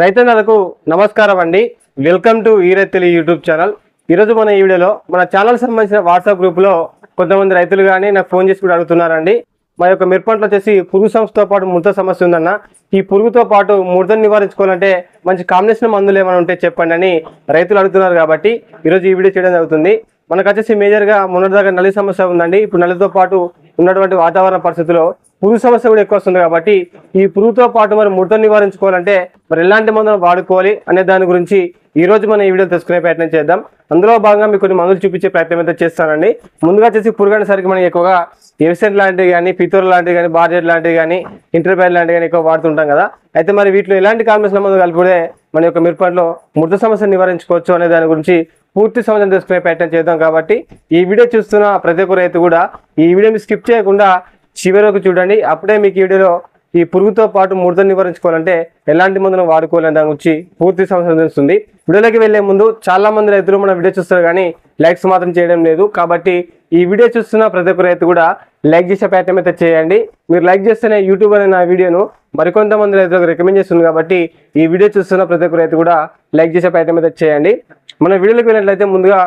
రైతన్నలకు నమస్కారం అండి. వెల్కమ్ టు ఈరైతులు యూట్యూబ్ ఛానల్. ఈరోజు మన ఈ వీడియోలో మన ఛానల్ సంబంధించిన వాట్సాప్ గ్రూప్లో కొంతమంది రైతులు కానీ నాకు ఫోన్ చేసి కూడా అడుగుతున్నారండి. మా యొక్క మిరపంటలో వచ్చేసి పురుగు సంస్థతో పాటు ముడత సమస్య ఉందన్న. ఈ పురుగుతో పాటు ముడతను నివారించుకోవాలంటే మంచి కాంబినేషన్ మందులు ఏమైనా ఉంటే చెప్పండి అని రైతులు అడుగుతున్నారు కాబట్టి ఈరోజు ఈ వీడియో చేయడం జరుగుతుంది. మనకు వచ్చేసి మేజర్గా మొన్నటిదాకా నల్లి సమస్య ఉందండి. ఇప్పుడు నల్లితో పాటు ఉన్నటువంటి వాతావరణ పరిస్థితుల్లో పురుగు సమస్య కూడా ఎక్కువ వస్తుంది కాబట్టి ఈ పురుగుతో పాటు మరి ముడత నివారించుకోవాలంటే మరి ఎలాంటి మందులు వాడుకోవాలి అనే దాని గురించి ఈ రోజు మనం ఈ వీడియో తెలుసుకునే ప్రయత్నం చేద్దాం. అందులో భాగంగా మీకు కొన్ని మందులు చూపించే ప్రయత్నం అయితే చేస్తానండి. ముందుగా వచ్చేసి పురుగు అనేసరికి మనం ఎక్కువగా ఎవిసెంట్ లాంటివి కానీ పితూరు లాంటివి కానీ బార్జెట్ లాంటివి కానీ ఇంటర్పైర్ లాంటివి కానీ ఎక్కువ వాడుతుంటాం కదా. అయితే మరి వీటిలో ఎలాంటి కాంబినేషన్ మందు కలిపితే మన యొక్క మిరపంలో మృత సమస్యను నివారించుకోవచ్చు అనే దాని గురించి పూర్తి సమాచారం తెలుసుకునే ప్రయత్నం చేద్దాం కాబట్టి ఈ వీడియో చూస్తున్న ప్రతి ఒక్క రైతు కూడా ఈ వీడియోని స్కిప్ చేయకుండా చివరి చూడండి అప్పుడే మీకు వీడియోలో ఈ పురుగుతో పాటు ముడతను నివారించుకోవాలంటే ఎలాంటి మందులను వాడుకోవాలని దాని గురించి పూర్తి సంవత్సరం తెలుస్తుంది. వీడియోలోకి వెళ్ళే ముందు చాలా మంది రైతులు మన వీడియో చూస్తారు కానీ లైక్స్ మాత్రం చేయడం లేదు. కాబట్టి ఈ వీడియో చూస్తున్న ప్రతి ఒక్క రైతు కూడా లైక్ చేసే ప్రయత్నం అయితే చేయండి. మీరు లైక్ చేస్తేనే యూట్యూబ్ అనే నా వీడియోను మరికొంతమంది రైతులకు రికమెండ్ చేస్తుంది కాబట్టి ఈ వీడియో చూస్తున్న ప్రతి ఒక్క రైతు కూడా లైక్ చేసే ప్రయత్నం అయితే చేయండి. మన వీడియోలోకి వెళ్ళినట్లయితే ముందుగా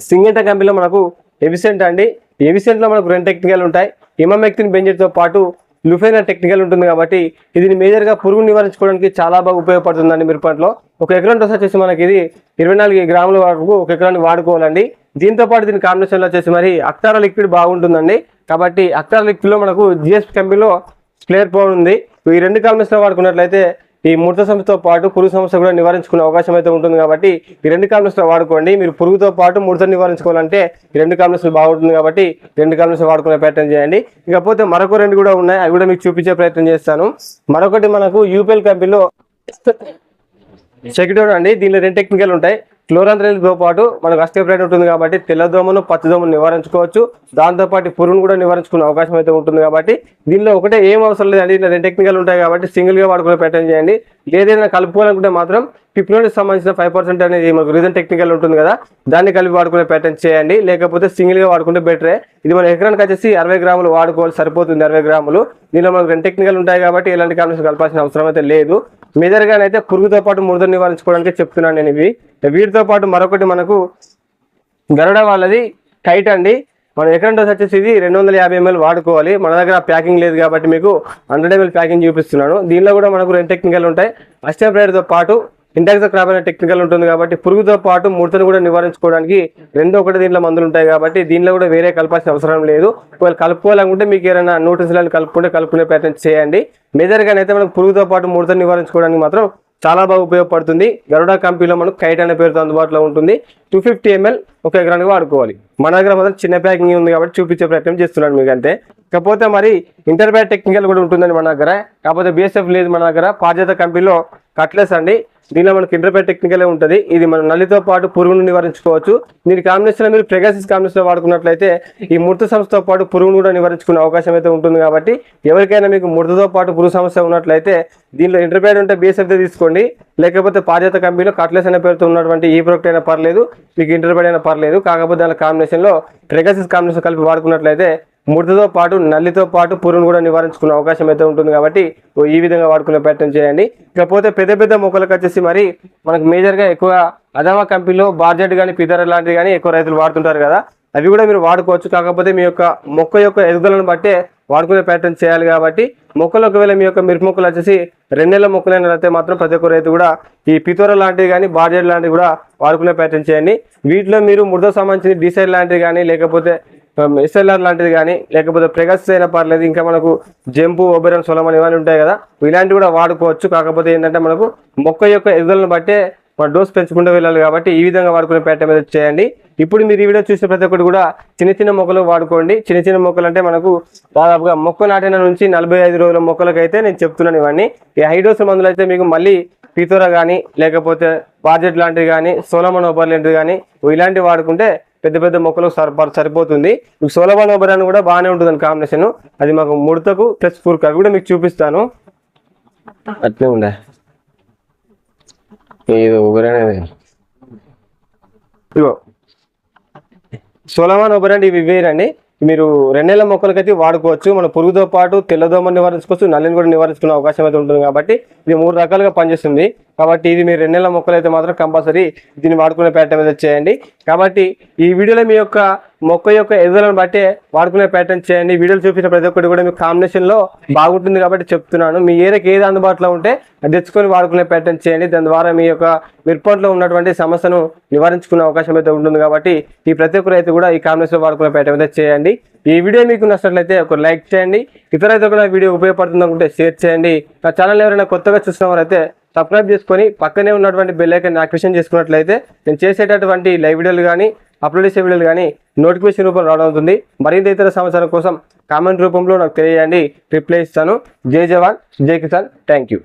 సింగంట కంపెనీలో మనకు ఎవిసెంట్ అండి. ఎవిసెంట్లో మనకు రెండు టెక్నికల్ ఉంటాయి. హిమమెక్తిన్ బెంజెట్తో పాటు లుఫైనా టెక్నికల్ ఉంటుంది కాబట్టి ఇది మేజర్గా పురుగు నివారించుకోవడానికి చాలా బాగా ఉపయోగపడుతుందండి మిరపట్లో. ఒక ఎకరం డోస్ వచ్చేసి మనకి ఇది ఇరవై నాలుగు గ్రాముల వరకు ఒక ఎకరానికి వాడుకోవాలండి. దీంతో పాటు దీని కాంబినేషన్లో వచ్చేసి మరి అక్తారా లిక్విడ్ బాగుంటుందండి. కాబట్టి అక్తారా లిక్విడ్లో మనకు జిఎస్ కంపెనీలో స్ప్లేయర్ పవర్ ఉంది. ఈ రెండు కాంబినేషన్లో వాడుకున్నట్లయితే ఈ ముడత సమస్యతో పాటు పురుగు సమస్య కూడా నివారించుకునే అవకాశం అయితే ఉంటుంది కాబట్టి ఈ రెండు కాంబినేషన్ వాడుకోండి. మీరు పురుగుతో పాటు ముడతను నివారించుకోవాలంటే ఈ రెండు కాంబినేషన్ బాగుంటుంది కాబట్టి రెండు కాంబినేషన్ వాడుకునే ప్రయత్నం చేయండి. ఇకపోతే మరొక రెండు కూడా ఉన్నాయి. అవి కూడా మీకు చూపించే ప్రయత్నం చేస్తాను. మరొకటి మనకు యూపీఎల్ కంపెనీలో సెక్యూరిటీ అండి. దీనిలో రెండు టెక్నికల్ ఉంటాయి. క్లోరాంత్రతో పాటు మనకు అస్టేప్రైడ్ ఉంటుంది కాబట్టి తెల్లదోమను పచ్చదోమను నివారించుకోవచ్చు. దాంతోపాటు పురుగును కూడా నివారించుకునే అవకాశం అయితే ఉంటుంది కాబట్టి దీనిలో ఒకటే ఏం అవసరం లేదండి దీనిలో రెండు టెక్నికల్ ఉంటాయి కాబట్టి సింగిల్గా వాడుకునే ప్రయత్నం చేయండి. లేదైనా కలుపుకోవాలనుకుంటే మాత్రం పిప్లోనికి సంబంధించిన ఫైవ్ పర్సెంట్ అనేది మనకు రీజన్ టెక్నికల్ ఉంటుంది కదా దాన్ని కలిపి వాడుకునే ప్రయత్నం చేయండి. లేకపోతే సింగిల్గా వాడుకుంటే బెటరే ఇది మన ఎకరానికి వచ్చేసి అరవై గ్రాములు వాడుకోవాలి సరిపోతుంది అరవై గ్రాములు. దీనిలో మనకు రెండు టెక్నికల్ ఉంటాయి కాబట్టి ఎలాంటి కాంబినేషన్ కలపాల్సిన అవసరం అయితే లేదు. మేజర్గానైతే పురుగుతో పాటు ముడత నివారించుకోవడానికి చెప్తున్నాను నేను ఇవి. వీటితో పాటు మరొకటి మనకు గరుడ వాళ్ళది కైట్ అండి. మనం ఎక్కడ డోస్ వచ్చేసి ఇది రెండు వందల యాభై ఎంఎల్ వాడుకోవాలి. మన దగ్గర ప్యాకింగ్ లేదు కాబట్టి మీకు హండ్రెడ్ ఎంఎల్ ప్యాకింగ్ చూపిస్తున్నాను. దీనిలో కూడా మనకు రెండు టెక్నికల్ ఉంటాయి. అస్టేప్రైడ్తో పాటు ఇంటాక్స్ క్రాప్ అనే టెక్నికల్ ఉంటుంది కాబట్టి పురుగుతో పాటు ముడతను కూడా నివారించుకోవడానికి రెండు ఒకటి దీంట్లో మందులు ఉంటాయి కాబట్టి దీనిలో కూడా వేరే కలపాల్సిన అవసరం లేదు. ఒకవేళ కలుపుకోవాలనుకుంటే మీకు ఏమైనా నోటీసులను కలుపుకుంటే కలుపుకునే ప్రయత్నం చేయండి. మేజర్గా అయితే మనకు పురుగుతో పాటు ముడతను నివారించుకోవడానికి మాత్రం చాలా బాగా ఉపయోగపడుతుంది. గరుడా కంపెనీలో మనకు కైట్ అనే పేరుతో అందుబాటులో ఉంటుంది. టూ ఫిఫ్టీ ఎంఎల్ ఒక ఎకరానికి వాడుకోవాలి. మన దగ్గర మాత్రం చిన్న ప్యాకింగ్ ఉంది కాబట్టి చూపించే ప్రయత్నం చేస్తున్నాను మీకు అంతే. కాకపోతే మరి ఇంటర్బ్యాట్ టెక్నికల్ కూడా ఉంటుందండి మన దగ్గర. కాకపోతే బిఎస్ఎఫ్ లేదు మన దగ్గర. పార్జాత కంపెనీలో కట్లెస్ అండి. దీనిలో మనకి ఇంటర్బ్యాట్ టెక్నికలే ఉంటుంది. ఇది మన నల్లితో పాటు పురుగును నివారించుకోవచ్చు. దీని కాంబినేషన్ మీరు ప్రెగాసిస్ కాంబినేషన్ వాడుకున్నట్లయితే ఈ ముడత సమస్యతో పాటు పురుగును కూడా నివారించుకునే అవకాశం అయితే ఉంటుంది కాబట్టి ఎవరికైనా మీకు ముడతతో పాటు పురుగు సమస్య ఉన్నట్లయితే దీనిలో ఇంటర్బ్యాట్ ఉంటే బిఎస్ఎఫ్ తీసుకోండి. లేకపోతే పార్జాత కంపెనీలో కట్లెస్ అనే పేరుతో ఉన్నటువంటి ఈ ప్రోడక్ట్ అయినా పర్లేదు. మీకు ఇంటర్బ్యాట్ అయినా పర్లేదు. కాకపోతే దాని కాంబినేషన్లో ప్రెగాసిస్ కాంబినేషన్ కలిపి వాడుకున్నట్లయితే ముడతతో పాటు నల్లితో పాటు పురుగును కూడా నివారించుకునే అవకాశం అయితే ఉంటుంది కాబట్టి ఈ విధంగా వాడుకునే ప్రయత్నం చేయండి. ఇకపోతే పెద్ద పెద్ద మొక్కలకు వచ్చేసి మరి మనకు మేజర్గా ఎక్కువ అదవా కంపెనీలో బార్జెట్ కానీ పిదర్ లాంటివి కానీ ఎక్కువ రైతులు వాడుతుంటారు కదా. అవి కూడా మీరు వాడుకోవచ్చు. కాకపోతే మీ యొక్క మొక్క యొక్క ఎదుగుదలను బట్టే వాడుకునే ప్రయత్నం చేయాలి కాబట్టి మొక్కలు ఒకవేళ మీ యొక్క మిరప మొక్కలు వచ్చేసి రెండు నెలల మొక్కలైన అయితే మాత్రం ప్రతి ఒక్క రైతు కూడా ఈ పితోర లాంటివి కానీ బార్జెట్ లాంటివి కూడా వాడుకునే ప్రయత్నం చేయండి. వీటిలో మీరు మృద సంబంధించిన డిసైడ్ లాంటివి కానీ లేకపోతే Um, ఎస్ఎల్ఆర్ లాంటిది కానీ లేకపోతే ప్రెగస్ అయినా పర్లేదు ఇంకా మనకు జంపు ఒబెరన్ సొలమన్ ఇవన్నీ ఉంటాయి కదా. ఇలాంటివి కూడా వాడుకోవచ్చు. కాకపోతే ఏంటంటే మనకు మొక్క యొక్క ఎదుగుదలను బట్టే మన డోస్ పెంచుకుంటూ వెళ్ళాలి కాబట్టి ఈ విధంగా వాడుకునే పేట మీద చేయండి. ఇప్పుడు మీరు ఈ వీడియో చూసిన ప్రతి ఒక్కటి కూడా చిన్న చిన్న మొక్కలు వాడుకోండి. చిన్న చిన్న మొక్కలు అంటే మనకు దాదాపుగా మొక్క నాటిన నుంచి నలభై ఐదు రోజుల మొక్కలకైతే నేను చెప్తున్నాను ఇవన్నీ. ఈ హైడోస్ మందులు అయితే మీకు మళ్ళీ పీతోర కానీ లేకపోతే బాజెట్ లాంటివి కానీ సోలమన్ ఓబర్ లాంటివి కానీ ఇలాంటివి వాడుకుంటే పెద్ద పెద్ద మొక్కలు సరిపోతుంది. మీకు సోలబాన్ ఓబర్ అని కూడా బాగానే ఉంటుంది కాంబినేషన్. అది మాకు ముడతకు ప్లస్ పూర్క్ అవి కూడా మీకు చూపిస్తాను. అట్లే ఉండే. ఇది ఇగో. సోలమాన్ ఓబర్ అంటే ఇవి వేరండి మీరు రెండేళ్ళ మొక్కలకైతే వాడుకోవచ్చు. మన పురుగుతో పాటు తెల్లదోమ నివారించుకోవచ్చు. నల్లిని కూడా నివారించుకునే అవకాశం అయితే ఉంటుంది కాబట్టి ఇది మూడు రకాలుగా పనిచేస్తుంది. కాబట్టి ఇది మీరు రెండేళ్ళ మొక్కలు అయితే మాత్రం కంపల్సరీ దీన్ని వాడుకునే ప్యాటర్న్ మీద చేయండి. కాబట్టి ఈ వీడియోలో మీ యొక్క మొక్క యొక్క ఎదుగుదలను బట్టే వాడుకునే ప్యాటర్న్ చేయండి. వీడియోలు చూపించిన ప్రతి ఒక్కటి కూడా మీకు కాంబినేషన్లో బాగుంటుంది కాబట్టి చెప్తున్నాను. మీ ఏరియాకి ఏది అందుబాటులో ఉంటే తెచ్చుకొని వాడుకునే ప్యాటర్న్ చేయండి. దాని ద్వారా మీ యొక్క మిర్పంట్లో ఉన్నటువంటి సమస్యను నివారించుకునే అవకాశం అయితే ఉంటుంది కాబట్టి ఈ ప్రతి ఒక్కరు అయితే కూడా ఈ కాంబినేషన్ వాడుకునే ప్యాటర్న్ అయితే చేయండి. ఈ వీడియో మీకు నచ్చినట్లయితే ఒక లైక్ చేయండి. ఇతర అయితే కూడా వీడియో ఉపయోగపడుతుంది అనుకుంటే షేర్ చేయండి. నా ఛానల్ ఎవరైనా కొత్తగా చూస్తున్నవారైతే సబ్స్క్రైబ్ చేసుకొని పక్కనే ఉన్నటువంటి బెల్ ఐకన్ యాక్టివేషన్ చేసుకున్నట్లయితే నేను చేసేటటువంటి లైవ్ వీడియోలు కానీ అప్లోడ్ చేసే వీడియోలు కానీ నోటిఫికేషన్ రూపంలో రావడం అవుతుంది. మరింత ఇతర సమాచారం కోసం కామెంట్ రూపంలో నాకు తెలియజేయండి. రిప్లై ఇస్తాను. జై జవాన్ జై కిసాన్. Thank you